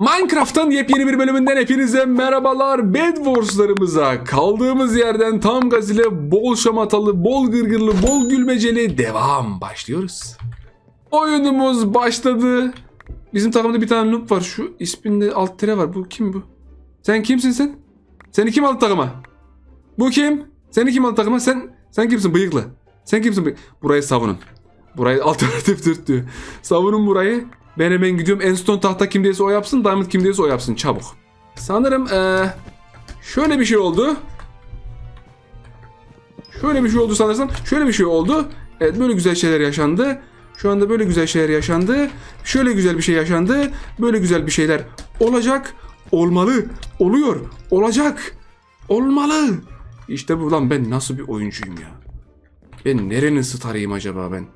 Minecraft'ın yepyeni bir bölümünden hepinize merhabalar. Bed Wars'larımıza kaldığımız yerden tam gaz ile bol şamatalı, bol gırgırlı, bol gülmeceli devam başlıyoruz. Oyunumuz başladı. Bizim takımda bir tane noob var. Şu isminde alt tire var. Bu kim bu? Sen kimsin sen? Seni kim aldı takıma? Bu kim? Seni kim aldı takıma? Sen sen kimsin bıyıklı? Sen kimsin bıyıklı? Burayı savunun. Burayı alternatif tırt diyor. Savunun burayı. Ben hemen gidiyorum. En son tahta kim o yapsın. Diamond kim o yapsın. Çabuk. Sanırım eee, şöyle bir şey oldu. Şöyle bir şey oldu sanırsam. Şöyle bir şey oldu. Evet böyle güzel şeyler yaşandı. Şu anda böyle güzel şeyler yaşandı. Şöyle güzel bir şey yaşandı. Böyle güzel bir şeyler olacak. Olmalı. Oluyor. Olacak. Olmalı. İşte bu lan ben nasıl bir oyuncuyum ya. Ben nerenin starıyım acaba ben?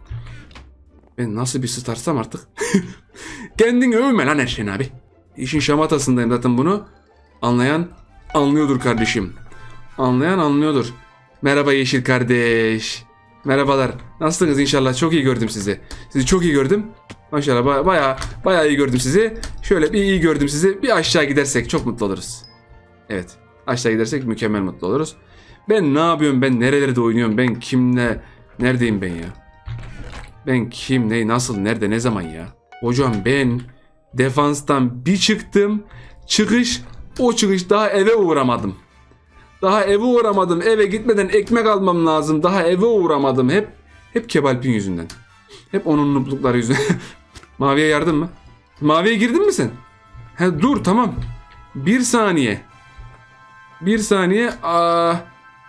Ben nasıl bir starsam artık? Kendini övme lan Erşen abi. İşin şamatasındayım zaten bunu. Anlayan anlıyordur kardeşim. Anlayan anlıyordur. Merhaba Yeşil kardeş. Merhabalar. Nasılsınız inşallah? Çok iyi gördüm sizi. Sizi çok iyi gördüm. Maşallah baya baya, baya iyi gördüm sizi. Şöyle bir iyi gördüm sizi. Bir aşağı gidersek çok mutlu oluruz. Evet. Aşağı gidersek mükemmel mutlu oluruz. Ben ne yapıyorum? Ben nerelerde oynuyorum? Ben kimle? Neredeyim ben ya? Ben kim, ne, nasıl, nerede, ne zaman ya? Hocam ben defanstan bir çıktım. Çıkış, o çıkış daha eve uğramadım. Daha eve uğramadım. Eve gitmeden ekmek almam lazım. Daha eve uğramadım. Hep hep Kebalp'in yüzünden. Hep onun nuplukları yüzünden. Maviye yardım mı? Maviye girdin mi sen? He dur tamam. Bir saniye. Bir saniye. Aa,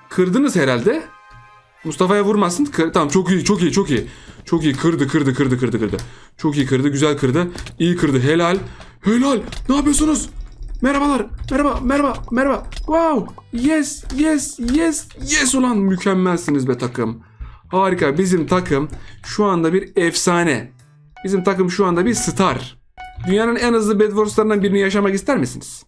kırdınız herhalde. Mustafa'ya vurmasın. Kır- tamam çok iyi çok iyi çok iyi. Çok iyi kırdı kırdı kırdı kırdı kırdı. Çok iyi kırdı güzel kırdı. İyi kırdı helal. Helal. Ne yapıyorsunuz? Merhabalar. Merhaba merhaba merhaba. Wow. Yes yes yes yes ulan mükemmelsiniz be takım. Harika bizim takım şu anda bir efsane. Bizim takım şu anda bir star. Dünyanın en hızlı Bedwars'larından birini yaşamak ister misiniz?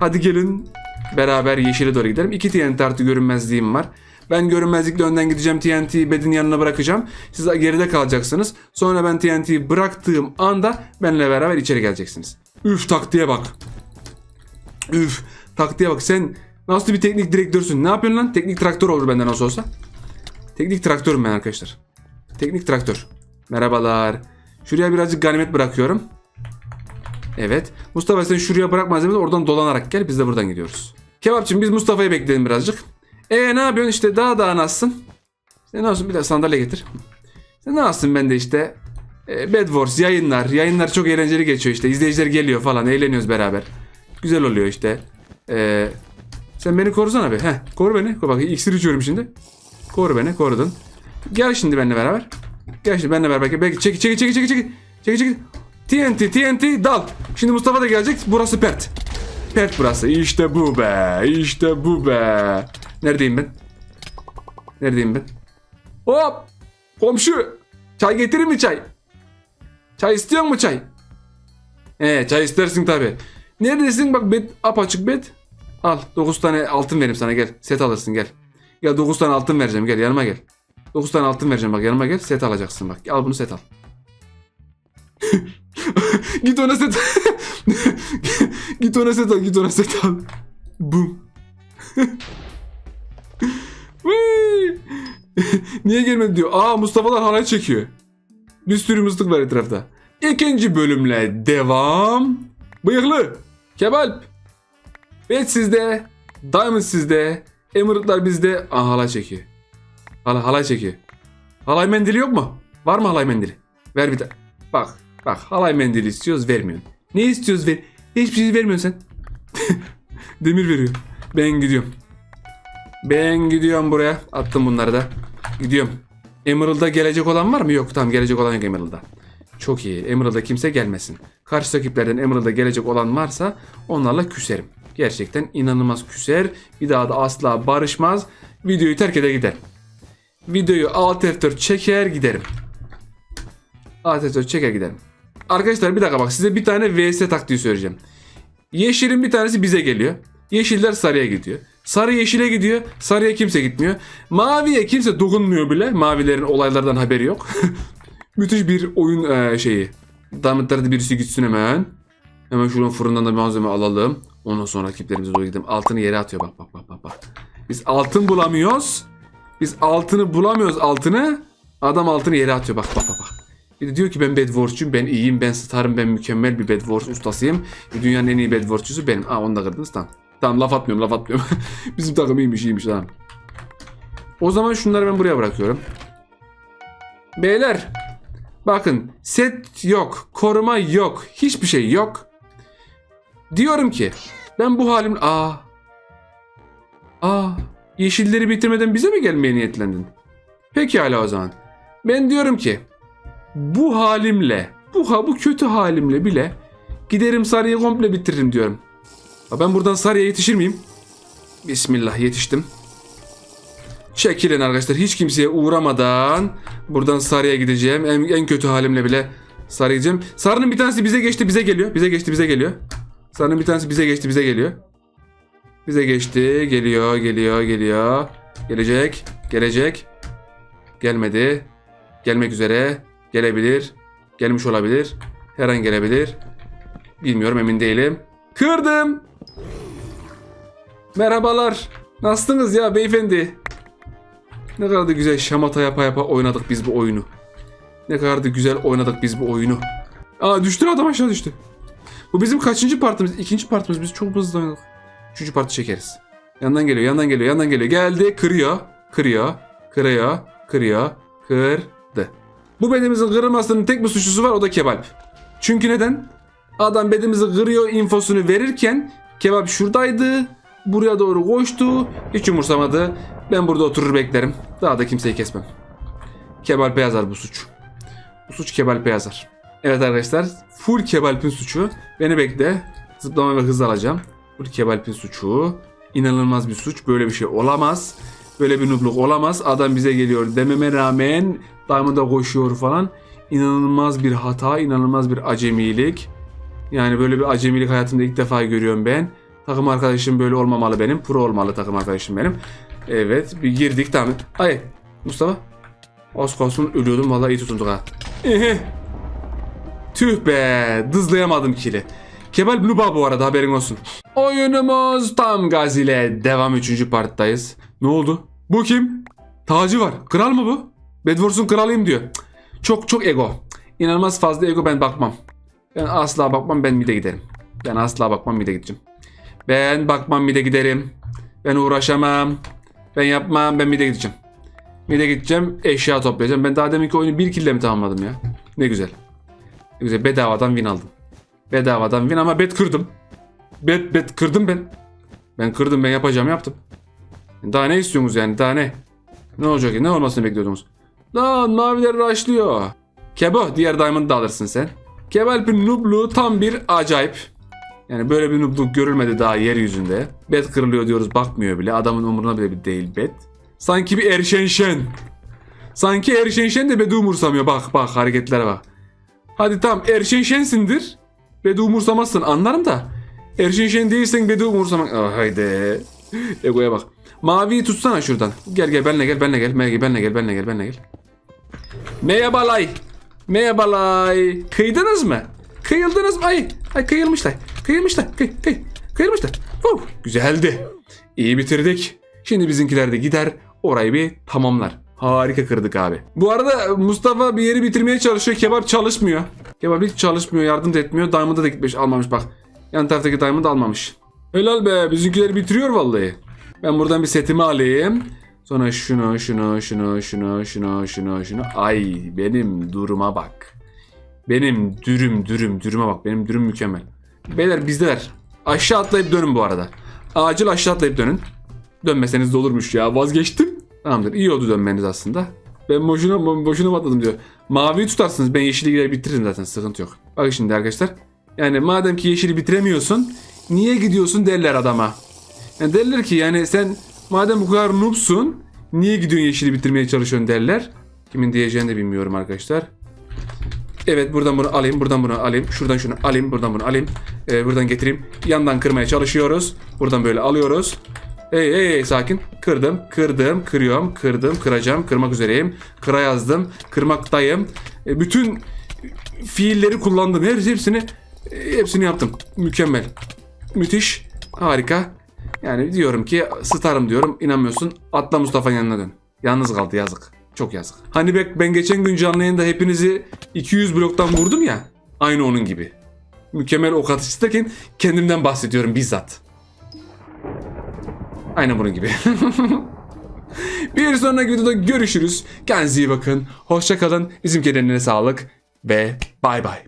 Hadi gelin beraber yeşile doğru gidelim. İki TNT artı görünmezliğim var. Ben görünmezlikle önden gideceğim TNT'yi bedin yanına bırakacağım. Siz geride kalacaksınız. Sonra ben TNT'yi bıraktığım anda benimle beraber içeri geleceksiniz. Üf taktiğe bak. Üf taktiğe bak. Sen nasıl bir teknik direktörsün? Ne yapıyorsun lan? Teknik traktör olur benden nasıl olsa. Teknik traktörüm ben arkadaşlar. Teknik traktör. Merhabalar. Şuraya birazcık ganimet bırakıyorum. Evet. Mustafa sen şuraya bırak malzemeleri oradan dolanarak gel. Biz de buradan gidiyoruz. Kebapçım biz Mustafa'yı bekleyelim birazcık. E ne yapıyorsun işte daha daha nasılsın? Sen ne olsun bir de sandalye getir. Sen ne yapsın ben de işte e, Bed Wars yayınlar. Yayınlar çok eğlenceli geçiyor işte. İzleyiciler geliyor falan eğleniyoruz beraber. Güzel oluyor işte. E, sen beni korusana be. Heh, koru beni. Bak iksir içiyorum şimdi. Koru beni korudun. Gel şimdi benimle beraber. Gel şimdi benimle beraber. Belki çek çek çek çek çek. Çek çek. TNT TNT dal. Şimdi Mustafa da gelecek. Burası pert. Pert burası. İşte bu be. İşte bu be. Neredeyim ben? Neredeyim ben? Hop! Komşu! Çay getirir mi çay? Çay istiyor mu çay? He çay istersin tabi. Neredesin bak bed apaçık bed. Al 9 tane altın vereyim sana gel. Set alırsın gel. Gel 9 tane altın vereceğim gel yanıma gel. 9 tane altın vereceğim bak yanıma gel set alacaksın bak. Al bunu set al. git ona set Git ona set al git ona set al. Bum. Niye gelmedi diyor. Aa Mustafa'lar halay çekiyor. Bir sürü mıstık var etrafta. İkinci bölümle devam. Bıyıklı. Kebalp. Bet sizde. Diamond sizde. Emerald'lar bizde. Aa halay çekiyor. Hala, halay çekiyor. Halay mendili yok mu? Var mı halay mendili? Ver bir de. Bak. Bak halay mendili istiyoruz vermiyorsun. Ne istiyoruz ver? Hiçbir şey vermiyorsun sen. Demir veriyor. Ben gidiyorum. Ben gidiyorum buraya. Attım bunları da. Gidiyorum. Emerald'da gelecek olan var mı? Yok tamam gelecek olan yok Emerald'da. Çok iyi. Emerald'da kimse gelmesin. Karşı rakiplerden Emerald'da gelecek olan varsa onlarla küserim. Gerçekten inanılmaz küser. Bir daha da asla barışmaz. Videoyu terk eder gider. Videoyu alt F4 çeker giderim. Alt F4 çeker giderim. Arkadaşlar bir dakika bak size bir tane VS taktiği söyleyeceğim. Yeşilin bir tanesi bize geliyor. Yeşiller sarıya gidiyor. Sarı yeşile gidiyor. Sarıya kimse gitmiyor. Maviye kimse dokunmuyor bile. Mavilerin olaylardan haberi yok. Müthiş bir oyun eee, şeyi. Diamond'larda birisi gitsin hemen. Hemen şuradan fırından da bir malzeme alalım. Ondan sonra rakiplerimize doğru gidelim. Altını yere atıyor bak bak bak bak bak. Biz altın bulamıyoruz. Biz altını bulamıyoruz altını. Adam altını yere atıyor bak bak bak bak. Bir de diyor ki ben Bedwars'cuyum, ben iyiyim, ben starım, ben mükemmel bir Bedwars ustasıyım. E, Dünyanın en iyi Bedwars'cusu benim. Aa onu da kırdınız tamam. Tamam laf atmıyorum laf atmıyorum. Bizim takım iyiymiş iyiymiş tamam. O zaman şunları ben buraya bırakıyorum. Beyler bakın set yok, koruma yok, hiçbir şey yok. Diyorum ki ben bu halim... Aa, aa yeşilleri bitirmeden bize mi gelmeye niyetlendin? Pekala o zaman. Ben diyorum ki bu halimle, bu ha bu kötü halimle bile giderim Sarı'yı komple bitiririm diyorum. Ben buradan Sarı'ya yetişir miyim? Bismillah yetiştim. Çekilin arkadaşlar hiç kimseye uğramadan buradan Sarı'ya gideceğim. En, en kötü halimle bile Sarı'ya gideceğim. Sarı'nın bir tanesi bize geçti bize geliyor. Bize geçti bize geliyor. Sarı'nın bir tanesi bize geçti bize geliyor. Bize geçti geliyor geliyor geliyor. Gelecek gelecek. Gelmedi. Gelmek üzere. Gelebilir. Gelmiş olabilir. Her an gelebilir. Bilmiyorum emin değilim. Kırdım. Merhabalar. Nasılsınız ya beyefendi? Ne kadar da güzel şamata yapa yapa oynadık biz bu oyunu. Ne kadar da güzel oynadık biz bu oyunu. Aa düştü adam aşağı düştü. Bu bizim kaçıncı partimiz? İkinci partimiz. Biz çok hızlı oynadık. Üçüncü parti çekeriz. Yandan geliyor, yandan geliyor, yandan geliyor. Geldi, kırıyor, kırıyor, kırıyor, kırıyor, kırdı. Bu bedimizin kırılmasının tek bir suçlusu var o da kebap. Çünkü neden? Adam bedimizi kırıyor infosunu verirken kebap şuradaydı. Buraya doğru koştu. Hiç umursamadı. Ben burada oturur beklerim. Daha da kimseyi kesmem. Kebalpe yazar bu suç. Bu suç Kebalpe yazar. Evet arkadaşlar full Kebalp'in suçu. Beni bekle. Zıplama ve hız alacağım. Full Kebalp'in suçu. İnanılmaz bir suç. Böyle bir şey olamaz. Böyle bir nubluk olamaz. Adam bize geliyor dememe rağmen Diamond'a koşuyor falan. İnanılmaz bir hata, inanılmaz bir acemilik. Yani böyle bir acemilik hayatımda ilk defa görüyorum ben. Takım arkadaşım böyle olmamalı benim. Pro olmalı takım arkadaşım benim. Evet bir girdik tamam. Ay Mustafa. Az kalsın ölüyordum vallahi iyi tutunduk ha. Ehe. Tüh be dızlayamadım kili. Kemal Bluba bu arada haberin olsun. Oyunumuz tam gaz ile devam 3. parttayız. Ne oldu? Bu kim? Tacı var. Kral mı bu? Bedwars'un kralıyım diyor. Çok çok ego. İnanılmaz fazla ego ben bakmam. Ben asla bakmam ben mide giderim. Ben asla bakmam mide gideceğim. Ben bakmam mide giderim. Ben uğraşamam. Ben yapmam ben mide gideceğim. Mide gideceğim eşya toplayacağım. Ben daha deminki oyunu bir kille mi tamamladım ya? Ne güzel. Ne güzel bedavadan win aldım. Bedavadan win ama bet kırdım. Bet bet kırdım ben. Ben kırdım ben yapacağım yaptım. Daha ne istiyorsunuz yani daha ne? Ne olacak ki ne olmasını bekliyordunuz? Lan maviler rushlıyor. Kebo diğer diamond da alırsın sen. Kebalp'in noobluğu tam bir acayip. Yani böyle bir noobluk görülmedi daha yeryüzünde. Bet kırılıyor diyoruz bakmıyor bile. Adamın umuruna bile bir değil bet. Sanki bir erşenşen. Sanki erşenşen de bedi umursamıyor. Bak bak hareketlere bak. Hadi tamam erşenşensindir. Bedi umursamazsın anlarım da. Erşenşen değilsen bedi umursamak. Ah, haydi. Egoya bak. Maviyi tutsana şuradan. Gel gel benle gel benle gel gel benle gel benle gel benle gel. Merhabalay. Merhabalay. Kıydınız mı? Kıyıldınız mı? Ay, ay kıyılmışlar. Kıyılmışlar. Kıy, kıy, kıyılmışlar. Huh, güzeldi. İyi bitirdik. Şimdi bizimkiler de gider orayı bir tamamlar. Harika kırdık abi. Bu arada Mustafa bir yeri bitirmeye çalışıyor. Kebap çalışmıyor. Kebap hiç çalışmıyor. Yardım da etmiyor. Diamond'a da gitmiş almamış bak. Yan taraftaki Diamond almamış. Helal be bizimkiler bitiriyor vallahi. Ben buradan bir setimi alayım. Sonra şunu, şunu, şunu, şunu, şunu, şunu, şunu. Ay benim duruma bak. Benim dürüm, dürüm, dürüme bak. Benim dürüm mükemmel. Beyler bizdeler. Aşağı atlayıp dönün bu arada. Acil aşağı atlayıp dönün. Dönmeseniz de olurmuş ya. Vazgeçtim. Tamamdır. iyi oldu dönmeniz aslında. Ben boşuna, boşuna atladım diyor. Maviyi tutarsınız. Ben yeşili gider bitiririm zaten. Sıkıntı yok. Bak şimdi arkadaşlar. Yani madem ki yeşili bitiremiyorsun. Niye gidiyorsun derler adama. Yani derler ki yani sen madem bu kadar noobsun. Niye gidiyorsun yeşili bitirmeye çalışıyorsun derler. Kimin diyeceğini de bilmiyorum arkadaşlar. Evet buradan bunu alayım, buradan bunu alayım, şuradan şunu alayım, buradan bunu alayım, Ee, buradan getireyim. Yandan kırmaya çalışıyoruz. Buradan böyle alıyoruz. Hey hey hey sakin. Kırdım, kırdım, kırıyorum, kırdım, kıracağım, kırmak üzereyim. Kıra yazdım, kırmaktayım. Ee, bütün fiilleri kullandım. Her hepsini E, hepsini yaptım. Mükemmel. Müthiş. Harika. Yani diyorum ki starım diyorum. İnanmıyorsun. Atla Mustafa'nın yanına dön. Yalnız kaldı yazık. Çok yazık. Hani ben geçen gün canlı yayında hepinizi 200 bloktan vurdum ya. Aynı onun gibi. Mükemmel ok atışı derken kendimden bahsediyorum bizzat. Aynen bunun gibi. Bir sonraki videoda görüşürüz. Kendinize iyi bakın. Hoşça kalın. Bizimkilerine sağlık ve bay bay.